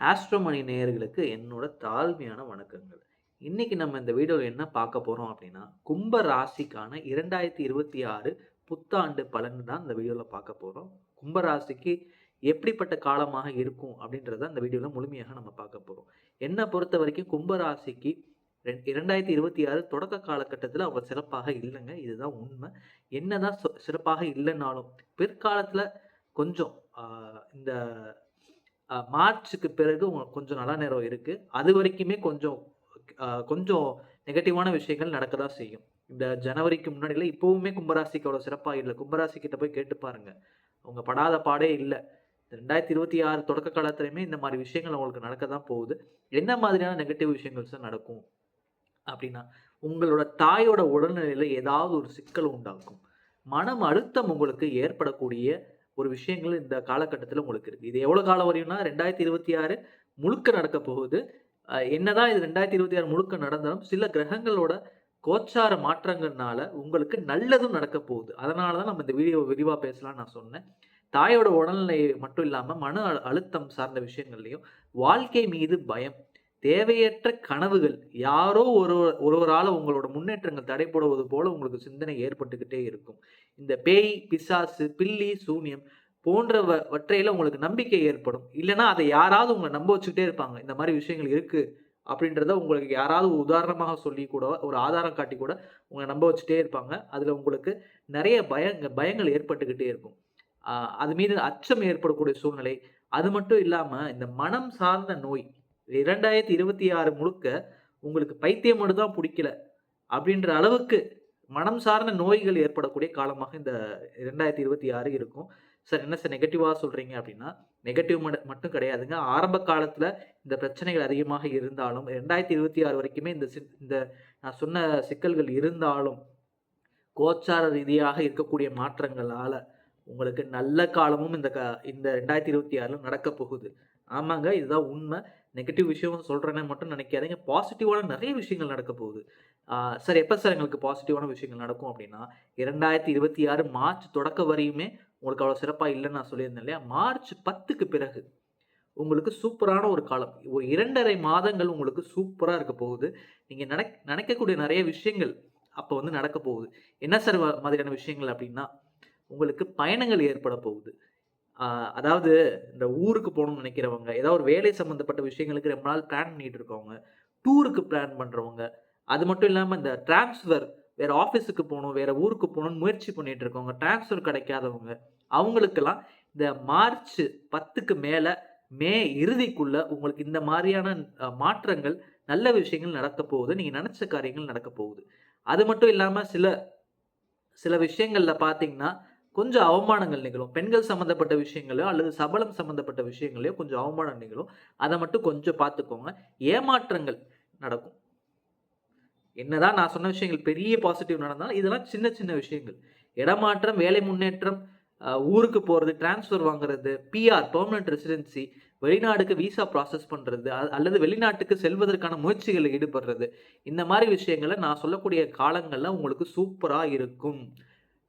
ஆஸ்ட்ரோமணி நேயர்களுக்கு என்னோட தாழ்மையான வணக்கங்கள். இன்னைக்கு நம்ம இந்த வீடியோவில் என்ன பார்க்க போகிறோம் அப்படின்னா கும்ப ராசிக்கான இரண்டாயிரத்தி இருபத்தி ஆறு புத்தாண்டு பலன் தான் இந்த வீடியோவில் பார்க்க போகிறோம் கும்ப ராசிக்கு எப்படிப்பட்ட காலமாக இருக்கும் அப்படின்றத அந்த வீடியோவில் முழுமையாக நம்ம பார்க்க போகிறோம் என்னை பொறுத்த வரைக்கும் கும்ப ராசிக்கு ரெண்- இரண்டாயிரத்தி இருபத்தி ஆறு தொடக்க காலகட்டத்தில் அவங்க சிறப்பாக இல்லைங்க இதுதான் உண்மை. என்னதான் சொ- சிறப்பாக இல்லைனாலும் பிற்காலத்தில் கொஞ்சம் இந்த மார்ச்சுக்கு பிறகு உங்களுக்கு கொஞ்சம் நல்ல நேரம் இருக்கு. அது வரைக்குமே கொஞ்சம் கொஞ்சம் நெகட்டிவான விஷயங்கள் நடக்க தான் செய்யும். இந்த ஜனவரிக்கு முன்னாடியில் இப்போவுமே கும்பராசிக்கு அவ்வளோ சிறப்பாக இல்லை. கும்பராசி கிட்ட போய் கேட்டு பாருங்க. அவங்க படாத பாடே இல்லை. ரெண்டாயிரத்தி இருபத்தி ஆறு தொடக்க காலத்துலையுமே இந்த மாதிரி விஷயங்கள் அவங்களுக்கு நடக்க தான் போகுது. என்ன மாதிரியான நெகட்டிவ் விஷயங்கள்ஸ் நடக்கும்? அப்படின்னா உங்களோட தாயோட உடல்நிலையில் ஏதாவது ஒரு சிக்கல் உண்டாக்கும். மனம் அழுத்தம் உங்களுக்கு ஏற்படக்கூடிய ஒரு விஷயங்கள் இந்த காலகட்டத்தில் உங்களுக்கு இருக்கு. இது எவ்வளோ காலம் வரையும்னா ரெண்டாயிரத்தி இருபத்தி ஆறு முழுக்க நடக்க போகுது. என்னதான் இது ரெண்டாயிரத்தி இருபத்தி ஆறு முழுக்க நடந்தாலும் சில கிரகங்களோட கோச்சார மாற்றங்கள்னால உங்களுக்கு நல்லதும் நடக்க போகுது. அதனால தான் நம்ம இந்த வீடியோ விரிவாக பேசலாம்னு நான் சொன்னேன். தாயோட உடல்நிலை மட்டும் இல்லாமல் மன அழுத்தம் சார்ந்த விஷயங்கள்லையும் வாழ்க்கை மீது பயம் தேவையற்ற கனவுகள். யாரோ ஒரு ஒருவரால் உங்களோட முன்னேற்றங்கள் தடைப்படுவது போல உங்களுக்கு சிந்தனை ஏற்பட்டுக்கிட்டே இருக்கும். இந்த பேய் பிசாசு பில்லி சூன்யம் போன்றவற்றையில உங்களுக்கு நம்பிக்கை ஏற்படும். இல்லைன்னா அதை யாராவது உங்களை நம்ப வச்சுக்கிட்டே இருப்பாங்க. இந்த மாதிரி விஷயங்கள் இருக்கு அப்படின்றத உங்களுக்கு யாராவது உதாரணமாக சொல்லி கூட ஒரு ஆதாரம் காட்டி கூட உங்களை நம்ப வச்சுட்டே இருப்பாங்க. அதில் உங்களுக்கு நிறைய பயங்க பயங்கள் ஏற்பட்டுக்கிட்டே இருக்கும். அது மீது அச்சம் ஏற்படக்கூடிய சூழ்நிலை. அது மட்டும் இல்லாமல் இந்த மனம் சார்ந்த நோய் இரண்டாயிரத்தி இருபத்தி ஆறு முழுக்க உங்களுக்கு பைத்தியம் மட்டும் தான் பிடிக்கல அப்படின்ற அளவுக்கு மனம் சார்ந்த நோய்கள் ஏற்படக்கூடிய காலமாக இந்த ரெண்டாயிரத்தி இருபத்தி ஆறு இருக்கும். சார் என்ன சார் நெகட்டிவாக சொல்கிறீங்க அப்படின்னா நெகட்டிவ் மட்டும் கிடையாதுங்க. ஆரம்ப காலத்தில் இந்த பிரச்சனைகள் அதிகமாக இருந்தாலும் ரெண்டாயிரத்தி இருபத்தி ஆறு வரைக்குமே இந்த இந்த நான் சொன்ன சிக்கல்கள் இருந்தாலும் கோச்சார ரீதியாக இருக்கக்கூடிய மாற்றங்களால் உங்களுக்கு நல்ல காலமும் இந்த க இந்த ரெண்டாயிரத்தி இருபத்தி ஆறில் நடக்க போகுது. ஆமாங்க இதுதான் உண்மை. நெகட்டிவ் விஷயம் சொல்கிறேன்னு மட்டும் நினைக்காதீங்க. பாசிட்டிவான நிறைய விஷயங்கள் நடக்க போகுது. சார் எப்போ சார் எங்களுக்கு பாசிட்டிவான விஷயங்கள் நடக்கும் அப்படின்னா இரண்டாயிரத்தி இருபத்தி ஆறு மார்ச் தொடக்க வரையுமே உங்களுக்கு அவ்வளோ சிறப்பாக இல்லைன்னு நான் சொல்லியிருந்தேன் இல்லையா? மார்ச் பத்துக்கு பிறகு உங்களுக்கு சூப்பரான ஒரு காலம். ஒரு இரண்டரை மாதங்கள் உங்களுக்கு சூப்பராக இருக்க போகுது. நீங்கள் நினை நினைக்கக்கூடிய நிறைய விஷயங்கள் அப்போ வந்து நடக்க போகுது. என்ன சார் வ- மாதிரியான விஷயங்கள் அப்படின்னா உங்களுக்கு பயணங்கள் ஏற்பட போகுது. அதாவது இந்த ஊருக்கு போகணும்னு நினைக்கிறவங்க ஏதாவது ஒரு வேலை சம்மந்தப்பட்ட விஷயங்களுக்கு ரொம்ப நாள் பிளான் பண்ணிட்டு இருக்கவங்க டூருக்கு பிளான் பண்ணுறவங்க அது மட்டும் இல்லாமல் இந்த டிரான்ஸ்ஃபர் வேறு ஆஃபீஸுக்கு போகணும் வேறு ஊருக்கு போகணும்னு முயற்சி பண்ணிட்டு இருக்கவங்க டிரான்ஸ்ஃபர் கிடைக்காதவங்க அவங்களுக்கெல்லாம் இந்த மார்ச் பத்துக்கு மேலே மே இறுதிக்குள்ள உங்களுக்கு இந்த மாதிரியான மாற்றங்கள் நல்ல விஷயங்கள் நடக்க போகுது. நீங்கள் நினச்ச காரியங்கள் நடக்க போகுது. அது மட்டும் இல்லாமல் சில சில விஷயங்களில் பார்த்தீங்கன்னா கொஞ்சம் அவமானங்கள் நிகழும். பெண்கள் சம்மந்தப்பட்ட விஷயங்களோ அல்லது சபலம் சம்மந்தப்பட்ட விஷயங்களையோ கொஞ்சம் அவமானம் நிகழும். அதை மட்டும் கொஞ்சம் பார்த்துக்கோங்க. ஏமாற்றங்கள் நடக்கும். என்னதான் நான் சொன்ன விஷயங்கள் பெரிய பாசிட்டிவ் நடந்தாலும் இதெல்லாம் சின்ன சின்ன விஷயங்கள். இடமாற்றம் வேலை முன்னேற்றம் ஊருக்கு போகிறது டிரான்ஸ்ஃபர் வாங்குறது பிஆர் பெர்மனன்ட் ரெசிடென்சி வெளிநாடுக்கு விசா ப்ராசஸ் பண்ணுறது அல்லது வெளிநாட்டுக்கு செல்வதற்கான முயற்சிகளில் ஈடுபடுறது. இந்த மாதிரி விஷயங்களை நான் சொல்லக்கூடிய காலங்களில் உங்களுக்கு சூப்பராக இருக்கும்.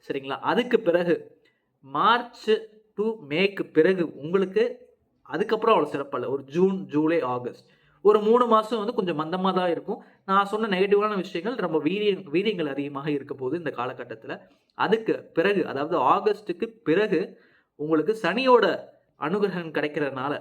சரிங்களா? அதுக்கு பிறகு மார்ச் டு மேக்கு பிறகு உங்களுக்கு அதுக்கப்புறம் அவ்வளோ சிறப்பல்ல ஒரு ஜூன் ஜூலை ஆகஸ்ட். ஒரு மூணு மாதம் வந்து கொஞ்சம் மந்தமாக தான் இருக்கும். நான் சொன்ன நெகட்டிவான விஷயங்கள் ரொம்ப வீரிய வீரியங்கள் அதிகமாக இருக்க போகுது இந்த காலகட்டத்தில். அதுக்கு பிறகு அதாவது ஆகஸ்ட்டுக்கு பிறகு உங்களுக்கு சனியோட அனுகிரகம் கிடைக்கிறதுனால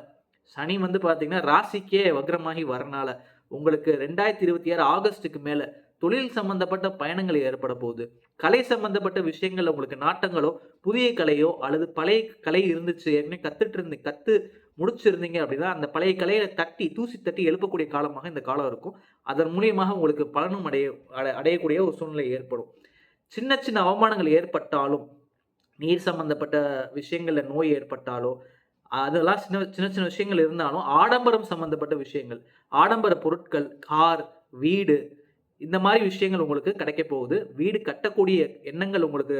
சனி வந்து பார்த்தீங்கன்னா ராசிக்கே வக்ரமாகி வரனால உங்களுக்கு ரெண்டாயிரத்தி இருபத்தி ஆறு ஆகஸ்ட்டுக்கு மேலே தொழில் சம்பந்தப்பட்ட பயணங்கள் ஏற்பட போகுது. கலை சம்பந்தப்பட்ட விஷயங்கள் உங்களுக்கு நாட்டங்களோ புதிய கலையோ அல்லது பழைய கலை இருந்துச்சு ஏற்கனவே கத்துட்டு இருந்து கத்து முடிச்சிருந்தீங்க அப்படின்னா அந்த பழைய கலையை தட்டி தூசி தட்டி எழுப்பக்கூடிய காலமாக இந்த காலம் இருக்கும். அதன் மூலியமாக உங்களுக்கு பலனும் அடைய அடை- அடையக்கூடிய ஒரு சூழ்நிலை ஏற்படும். சின்ன சின்ன அவமானங்கள் ஏற்பட்டாலும் நீர் சம்பந்தப்பட்ட விஷயங்கள்ல நோய் ஏற்பட்டாலோ அதெல்லாம் சின்ன சின்ன சின்ன விஷயங்கள் இருந்தாலும் ஆடம்பரம் சம்பந்தப்பட்ட விஷயங்கள் ஆடம்பர பொருட்கள் கார் வீடு இந்த மாதிரி விஷயங்கள் உங்களுக்கு கிடைக்க போகுது. வீடு கட்டக்கூடிய எண்ணங்கள் உங்களுக்கு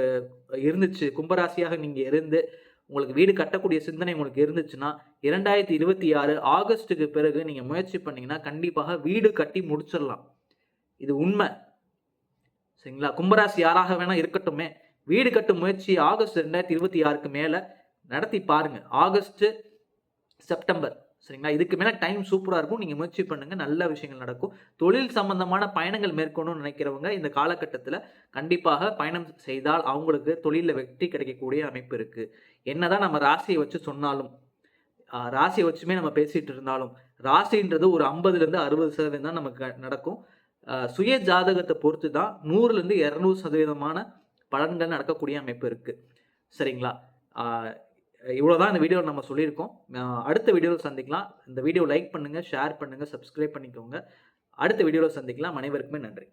இருந்துச்சு. கும்பராசியாக நீங்கள் இருந்து உங்களுக்கு வீடு கட்டக்கூடிய சிந்தனை உங்களுக்கு இருந்துச்சுன்னா இரண்டாயிரத்தி இருபத்தி ஆறு ஆகஸ்ட்டுக்கு பிறகு நீங்கள் முயற்சி பண்ணீங்கன்னா கண்டிப்பாக வீடு கட்டி முடிச்சிடலாம். இது உண்மை. சரிங்களா? கும்பராசி யாராக வேணால் இருக்கட்டுமே. வீடு கட்டும் முயற்சி ஆகஸ்ட் ரெண்டாயிரத்தி இருபத்தி ஆறுக்கு மேலே நடத்தி பாருங்கள் ஆகஸ்ட்டு செப்டம்பர். சரிங்களா? இதுக்கு மேலே டைம் சூப்பராக இருக்கும். நீங்கள் முயற்சி பண்ணுங்கள் நல்ல விஷயங்கள் நடக்கும். தொழில் சம்பந்தமான பயணங்கள் மேற்கொள்ளணும்னு நினைக்கிறவங்க இந்த காலகட்டத்தில் கண்டிப்பாக பயணம் செய்தால் அவங்களுக்கு தொழிலில் வெற்றி கிடைக்கக்கூடிய அமைப்பு இருக்குது என்னதான் நம்ம ராசியை வச்சு சொன்னாலும் ராசியை வச்சுமே நம்ம பேசிகிட்டு இருந்தாலும் ராசின்றது ஒரு ஐம்பதுலேருந்து அறுபது சதவீதம் தான் நமக்கு நடக்கும். சுய ஜாதகத்தை பொறுத்து தான் நூறுலேருந்து இரநூறு சதவீதமான பலன்கள் நடக்கக்கூடிய அமைப்பு இருக்குது சரிங்களா? இவ்வளோதான் இந்த வீடியோவில் நம்ம சொல்லியிருக்கோம். அடுத்த வீடியோவில் சந்திக்கலாம். இந்த வீடியோ லைக் பண்ணுங்கள் ஷேர் பண்ணுங்கள் சப்ஸ்கிரைப் பண்ணிக்கோங்க. அடுத்த வீடியோவில் சந்திக்கலாம். அனைவருக்குமே நன்றி.